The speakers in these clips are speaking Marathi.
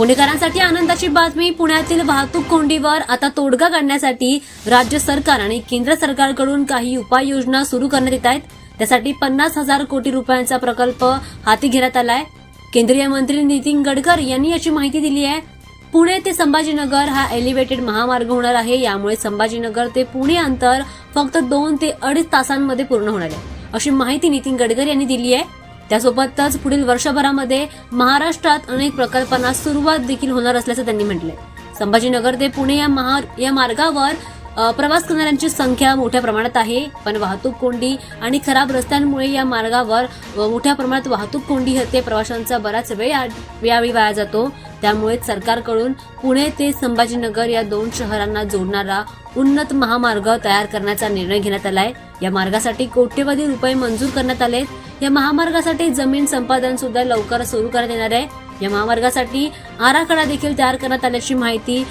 पुणेकरांसाठी आनंदाची बातमी पुण्यातील वाहतूक कोंडीवर आता तोडगा काढण्यासाठी राज्य सरकार आणि केंद्र सरकारकडून काही उपाययोजना सुरू करण्यात येत आहेत. त्यासाठी पन्नास हजार कोटी रुपयांचा प्रकल्प हाती घेण्यात आलाय. केंद्रीय मंत्री नितीन गडकरी यांनी याची माहिती दिली आहे. पुणे ते संभाजीनगर हा एलिव्हेटेड महामार्ग होणार आहे. यामुळे संभाजीनगर ते पुणे अंतर फक्त दोन ते अडीच तासांमध्ये पूर्ण होणार आहे. अशी माहिती नितीन गडकरी यांनी दिली आहे. त्यासोबतच पुढील वर्षभरामध्ये महाराष्ट्रात अनेक प्रकल्पांना सुरुवात देखील होणार असल्याचं त्यांनी म्हटलंय. संभाजीनगर ते पुणे या महा या मार्गावर प्रवास करणाऱ्यांची संख्या मोठ्या प्रमाणात आहे. पण वाहतूक कोंडी आणि खराब रस्त्यांमुळे या मार्गावर मोठ्या प्रमाणात वाहतूक कोंडी होते प्रवाशांचा बराच वेळ यावेळी वाया जातो. त्यामुळे सरकारकडून पुणे ते संभाजीनगर या दोन शहरांना जोडणारा उन्नत महामार्ग तयार करण्याचा निर्णय घेण्यात आलाय. या मार्गासाठी कोट्यवधी रुपये मंजूर करण्यात आले या महामार्गासाठी जमीन संपादन सुद्धा लवकर सुरू करण्यात येणार आहे. या महामार्गासाठी आराखडा देखील तयार करण्यात आल्याची माहिती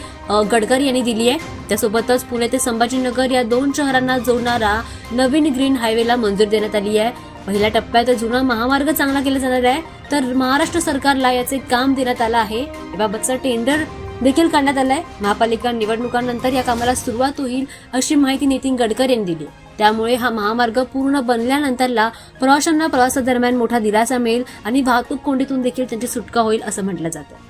गडकरी यांनी दिली आहे. त्यासोबतच पुणे ते संभाजीनगर या दोन शहरांना जोडणारा नवीन ग्रीन हायवेला मंजूर देण्यात आली आहे. पहिल्या टप्प्यात जुना महामार्ग चांगला केला जाणार आहे तर महाराष्ट्र सरकारला याचे काम देण्यात आलं आहे. याबाबतचं टेंडर देखील काढण्यात आलंय. महापालिका निवडणुकांनंतर या कामाला सुरुवात होईल अशी माहिती नितीन गडकरी यांनी दिली. त्यामुळे हा महामार्ग पूर्ण बनल्यानंतरला प्रवाशांना प्रवासादरम्यान मोठा दिलासा मिळेल आणि वाहतूक कोंडीतून देखील त्यांची सुटका होईल असं म्हटलं जातं.